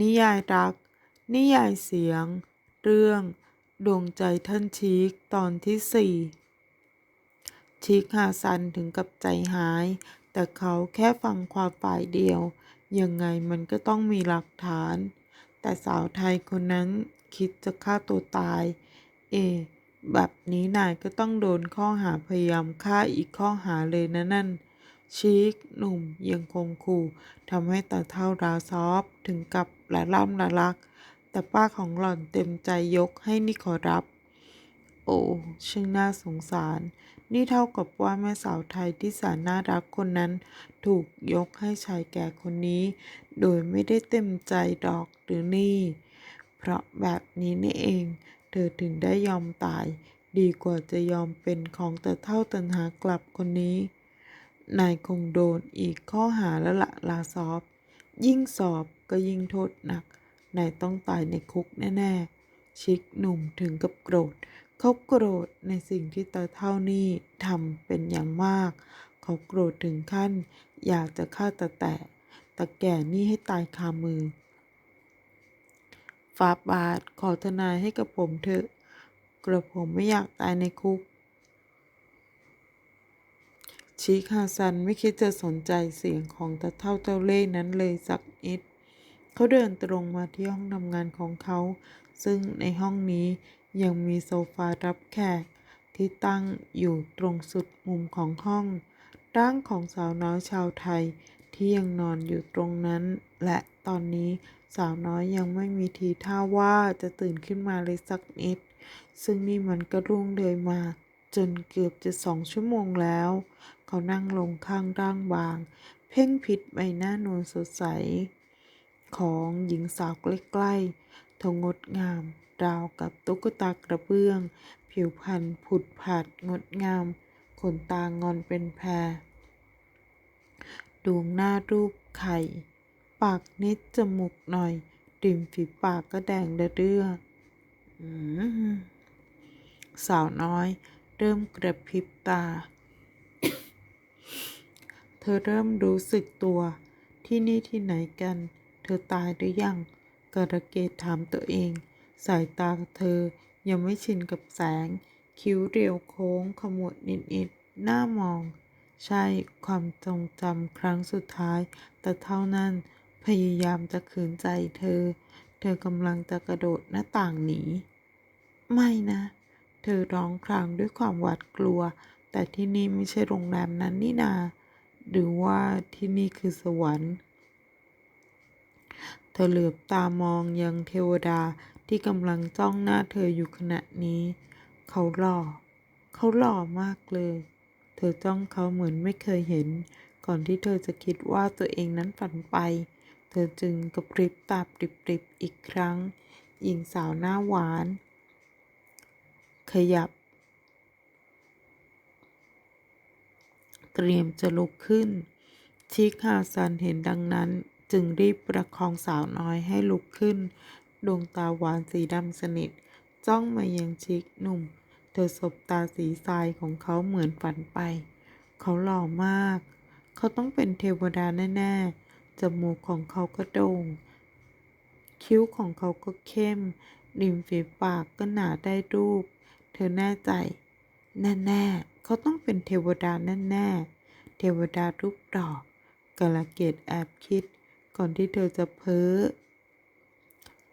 นิยายรัก นิยายเสียง เรื่อง ดวงใจท่านชีคตอนที่สี่ชีคฮาซันถึงกับใจหาย แต่เขาแค่ฟังความฝ่ายเดียว ยังไงมันก็ต้องมีหลักฐาน แต่สาวไทยคนนั้นคิดจะฆ่าตัวตาย เอ แบบนี้นายก็ต้องโดนข้อหาพยายามฆ่าอีกข้อหาเลยนะนั่น ชีคหนุ่มยังคงขู่ทำให้ตาเท่าราซอฟถึงกับละล่ำละลัก แต่ป้าของหล่อนเต็มใจยกให้นี่ขอรับ โอ้ช่างน่าสงสาร นี่เท่ากับว่าแม่สาวไทยที่แสนน่ารักคนนั้น ถูกยกให้ชายแก่คนนี้ โดยไม่ได้เต็มใจดอกหรือนี่ เพราะแบบนี้นี่เอง เธอถึงได้ยอมตาย ดีกว่าจะยอมเป็นของแต่เท่าตันหากลับคนนี้ นายคงโดนอีกข้อหาแล้วละลาซอฟ ยิ่งสอบก็ยิ่งโทษหนัก นายต้องตายในคุกแน่ๆ ชิคหนุ่มถึงกับโกรธ เขาโกรธในสิ่งที่ตาเท่านี่ทำเป็นอย่างมาก เขาโกรธถึงขั้น อยากจะฆ่าตาแต่ตาแก่นี่ให้ตายคามือฟาบาทขอทนายให้กับผมเถอะ กระผมไม่อยากตายในคุก ชีคาซันไม่คิดจะสนใจเสียงของตาเท่าเจ้าเล่ห์นั้นเลยสักนิด เขาเดินตรงมาที่ห้องทำงานของเขา ซึ่งในห้องนี้ยังมีโซฟารับแขก ที่ตั้งอยู่ตรงสุดมุมของห้อง ร่างของสาวน้อยชาวไทยที่ยังนอนอยู่ตรงนั้น และตอนนี้สาวน้อยยังไม่มีทีท่าว่าจะตื่นขึ้นมาเลยสักนิด ซึ่งนี่มันก็รุ่งเลยมาจนเกือบจะสองชั่วโมงแล้ว เขานั่งลงข้างร่างบาง เพ่งพิษใบหน้านวลสดใส ของหญิงสาวใกล้ๆเธองดงาม ราวกับตุ๊กตากระเบื้อง ผิวพรรณผุดผาดงดงาม ขนตางอนเป็นแพร ดวงหน้ารูปไข่ ปากนิดจมูกหน่อย ริมฝีปากก็แดงเรื่ออสาวน้อยเริ่มกระพริบตา เธอเริ่มรู้สึกตัว ที่นี่ที่ไหนกัน เธอตายหรือยังกระเกตถามตัวเอง สายตาเธอยังไม่ชินกับแสง คิ้วเรียวโค้งขมวดนิดๆหน้ามอง ใช่ความทรงจำครั้งสุดท้าย แต่เท่านั้นพยายามจะขืนใจเธอ เธอกำลังจะกระโดดหน้าต่างหนี ไม่นะ เธอร้องครางด้วยความหวาดกลัว แต่ที่นี่ไม่ใช่โรงแรมนั้นนี่นา หรือว่าที่นี่คือสวรรค์ เธอเหลือบตามองยังเทวดาที่กำลังจ้องหน้าเธออยู่ขณะนี้ เขาหล่อ เขาหล่อมากเลย เธอจ้องเขาเหมือนไม่เคยเห็น ก่อนที่เธอจะคิดว่าตัวเองนั้นฝันไป เธอจึงกระพริบตาปริบๆอีกครั้งหญิงสาวหน้าหวาน ขยับ เตรียมจะลุกขึ้น ชิคฮาซันเห็นดังนั้นจึงรีบประคองสาวน้อยให้ลุกขึ้น ดวงตาหวานสีดำสนิท จ้องมายังชิคหนุ่ม เธอสบตาสีทรายของเขาเหมือนฝันไป เขาหล่อมาก เขาต้องเป็นเทวดาแน่ๆ จมูกของเขาก็โด่ง คิ้วของเขาก็เข้ม ริมฝีปากก็หนาได้รูป เธอแน่ใจ แน่ๆ เขาต้องเป็นเทวดาแน่ๆ เทวดารูปดอกกาลเกตแอบคิด ก่อนที่เธอจะเพ้อ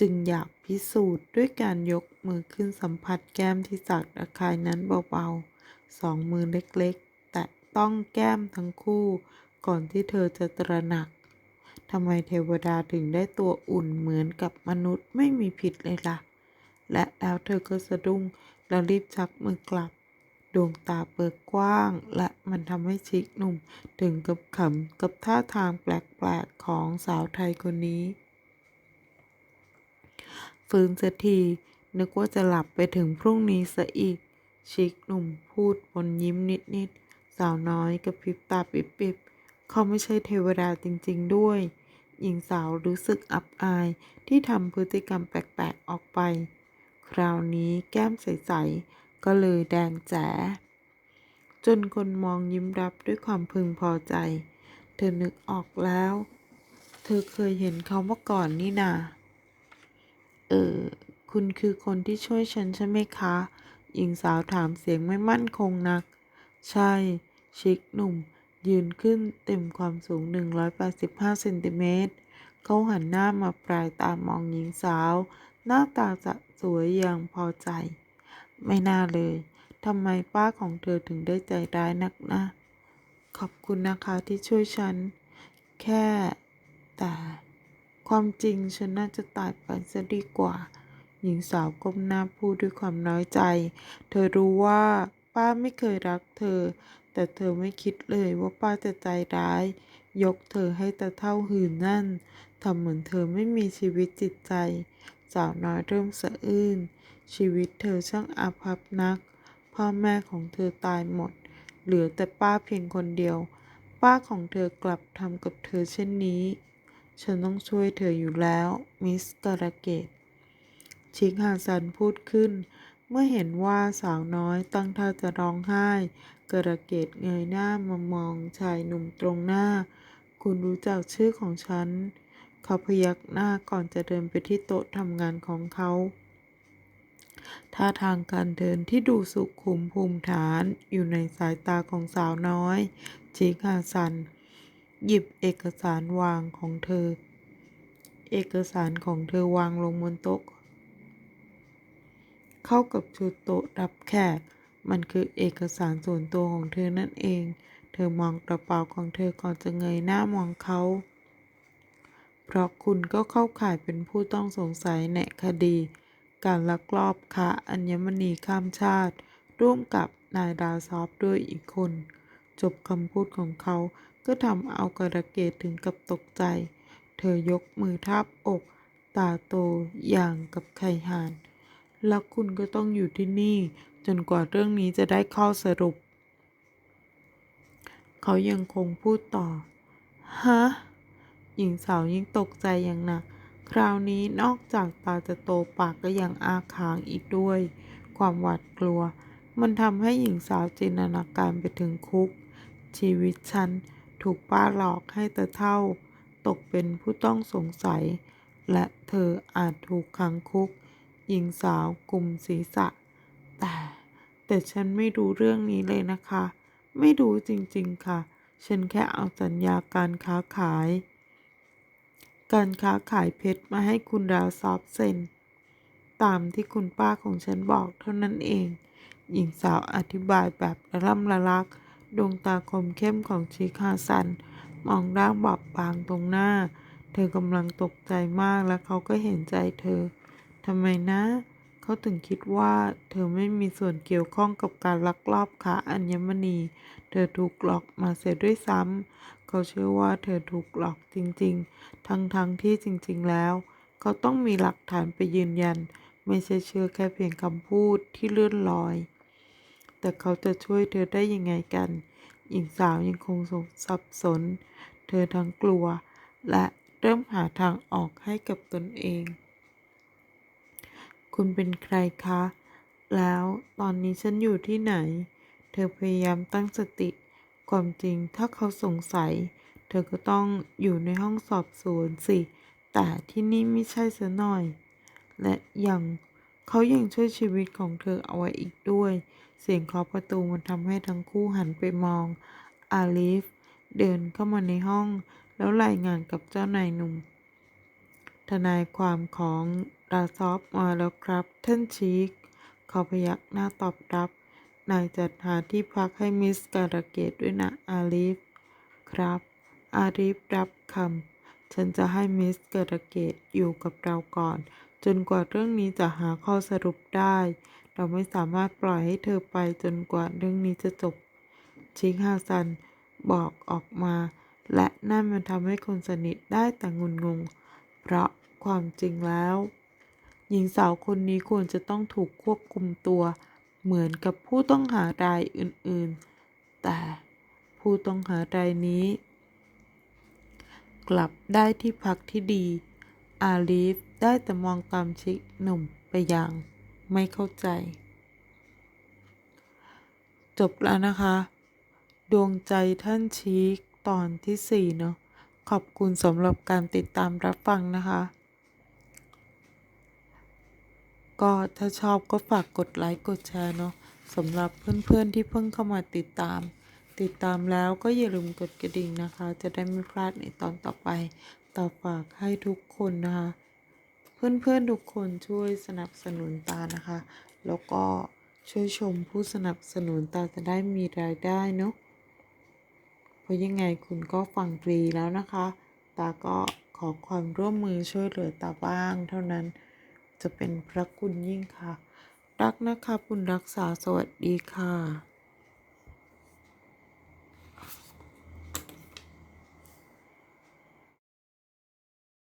จึงอยากพิสูจน์ด้วยการยกมือขึ้นสัมผัสแก้มที่สักระคายนั้นเบาๆ สองมือเล็กๆ แต่ต้องแก้มทั้งคู่ ก่อนที่เธอจะตระหนักทำไมเทวดาถึงได้ตัวอุ่นเหมือนกับมนุษย์ไม่มีผิดเลยล่ะ และแล้วเธอก็สะดุ้งแล้วรีบชักมือกลับ ดวงตาเปิดกว้าง และมันทำให้ชิคหนุ่ม ถึงกับขำกับท่าทางแปลกๆของสาวไทยคนนี้ ฟื้นเสียทีนึกว่าจะหลับไปถึงพรุ่งนี้ซะอีก ชิคหนุ่มพูดบนยิ้มนิดๆ สาวน้อยกับพริบตาปิบๆ เขาไม่ใช่เทวดาจริงๆด้วย หญิงสาวรู้สึกอับอายที่ทำพฤติกรรมแปลกๆออกไป คราวนี้แก้มใสๆ ก็เลยแดงแจ๋จนคนมองยิ้มรับด้วยความพึงพอใจ เธอนึกออกแล้ว เธอเคยเห็นเขาเมาก่อนนี่นา เออ คุณคือคนที่ช่วยฉันใช่ไหมคะ หญิงสาวถามเสียงไม่มั่นคงนัก ใช่ ชิคหนุ่ม ยืนขึ้นเต็มความสูง 185เซนติเมตร เขาหันหน้ามาปลายตามองหญิงสาว หน้าตาจะสวยอย่างพอใจ ไม่น่าเลยทำไมป้าของเธอถึงได้ใจร้ายนักนะ ขอบคุณนะคะที่ช่วยฉัน แค่แต่ความจริงฉันน่าจะตายไปซะดีกว่า หญิงสาวก้มหน้าพูดด้วยความน้อยใจ เธอรู้ว่าป้าไม่เคยรักเธอ แต่เธอไม่คิดเลยว่าป้าจะใจร้าย ยกเธอให้ตาเท่าหื่นนั่นทำเหมือนเธอไม่มีชีวิตจิตใจ สาวน้อยเริ่มสะอื้น ชีวิตเธอช่างอาภัพนัก พ่อแม่ของเธอตายหมด เหลือแต่ป้าเพียงคนเดียว ป้าของเธอกลับทำกับเธอเช่นนี้ ฉันต้องช่วยเธออยู่แล้ว มิสการะเกต ชิคฮาซันพูดขึ้น เมื่อเห็นว่าสาวน้อยตั้งท่าจะร้องไห้ กระเกตเงยหน้ามามองชายหนุ่มตรงหน้า คุณรู้จักชื่อของฉัน เขาพยักหน้าก่อนจะเดินไปที่โต๊ะทำงานของเขา ท่าทางการเดินที่ดูสุขุมภูมิฐานอยู่ในสายตาของสาวน้อยชิคาซัน หยิบเอกสารวางของเธอ เอกสารของเธอวางลงบนโต๊ะ เข้ากับชุดโต๊ะรับแขก มันคือเอกสารส่วนตัวของเธอนั่นเอง เธอมองกระเป๋าของเธอก่อนจะเงยหน้ามองเขาเพราะคุณก็เข้าข่ายเป็นผู้ต้องสงสัยในคดี การลักลอบค้าอัญมณีข้ามชาติ ร่วมกับนายดาซอฟด้วยอีกคน จบคำพูดของเขาก็ทำเอากระเกตถึงกับตกใจ เธอยกมือทาบอก ตาโตอย่างกับไข่ห่าน แล้วคุณก็ต้องอยู่ที่นี่ จนกว่าเรื่องนี้จะได้ข้อสรุป เขายังคงพูดต่อ ฮะ หญิงสาวยิ่งตกใจอย่างหนัก คราวนี้นอกจากตาจะโตปากก็ยังอาค้างอีกด้วย ความหวาดกลัว มันทำให้หญิงสาวจินตนาการไปถึงคุก ชีวิตฉันถูกป้าหลอกให้ตะเท่า ตกเป็นผู้ต้องสงสัย และเธออาจถูกขังคุก หญิงสาวกลุ่มศีรษะ แต่ แต่ฉันไม่รู้เรื่องนี้เลยนะคะ ไม่รู้จริงๆค่ะ ฉันแค่เอาสัญญาการค้าขาย การค้าขายเพชรมาให้คุณดาวซอฟเซ็น ตามที่คุณป้าของฉันบอกเท่านั้นเอง หญิงสาวอธิบายแบบละล่ำละลัก ดวงตาคมเข้มของชิคาซัน มองร่างบอบบางตรงหน้า เธอกำลังตกใจมากและเขาก็เห็นใจเธอทำไมนะ เขาถึงคิดว่า เธอไม่มีส่วนเกี่ยวข้องกับการลักลอบค้าอัญมณี เธอถูกหลอกมาเสียด้วยซ้ำ เขาเชื่อว่าเธอถูกหลอกจริงๆ ทั้งๆทที่จริงๆแล้ว เขาต้องมีหลักฐานไปยืนยัน ไม่ใช่เชื่อแค่เพียงคำพูดที่เลื่อนลอย แต่เขาจะช่วยเธอได้ยังไงกัน หญิงสาวยังคงสงสับสน เธอทั้งกลัว และเริ่มหาทางออกให้กับตนเอง คุณเป็นใครคะ แล้วตอนนี้ฉันอยู่ที่ไหน เธอพยายามตั้งสติ ความจริงถ้าเขาสงสัย เธอก็ต้องอยู่ในห้องสอบสวนสิ แต่ที่นี่ไม่ใช่ซะหน่อย และยังเขายังช่วยชีวิตของเธอเอาไว้อีกด้วย เสียงเคาะประตูมันทำให้ทั้งคู่หันไปมอง อาลีฟเดินเข้ามาในห้อง แล้วรายงานกับเจ้านายหนุ่ม ทนายความของดาซอฟมาแล้วครับท่านชีคเขาพยักหน้าตอบรับ นายจัดหาที่พักให้มิสการะเกตด้วยนะอาลีฟครับ อาลีฟรับคำ ฉันจะให้มิสการะเกตอยู่กับเราก่อน จนกว่าเรื่องนี้จะหาข้อสรุปได้ เราไม่สามารถปล่อยให้เธอไปจนกว่าเรื่องนี้จะจบ ชิคฮาซันบอกออกมา และนั่นมันทำให้คนสนิทได้แต่งุนงง เพราะความจริงแล้ว หญิงสาวคนนี้ควรจะต้องถูกควบคุมตัว เหมือนกับผู้ต้องหารายอื่นๆ แต่ผู้ต้องหารายนี้ กลับได้ที่พักที่ดี อาลีฟได้แต่มองตามชิคหนุ่มไปอย่างไม่เข้าใจ จบแล้วนะคะ ดวงใจท่านชีคตอนที่สี่เนาะขอบคุณสำหรับการติดตามรับฟังนะคะ ก็ถ้าชอบก็ฝากกดไลค์กดแชร์เนาะสำหรับเพื่อนๆที่เพิ่งเข้ามาติดตาม ติดตามแล้วก็อย่าลืมกดกระดิ่งนะคะ จะได้ไม่พลาดในตอนต่อไป ต่อฝากให้ทุกคนนะคะ เพื่อนๆทุกคนช่วยสนับสนุนตานะคะ แล้วก็ช่วยชมผู้สนับสนุนตาจะได้มีรายได้เนาะเพราะยังไงคุณก็ฟังฟรีแล้วนะคะ ตาก็ขอความร่วมมือช่วยเหลือตาบ้างเท่านั้น จะเป็นพระคุณยิ่งค่ะ รักนะคะคุณรักษาสวัสดีค่ะ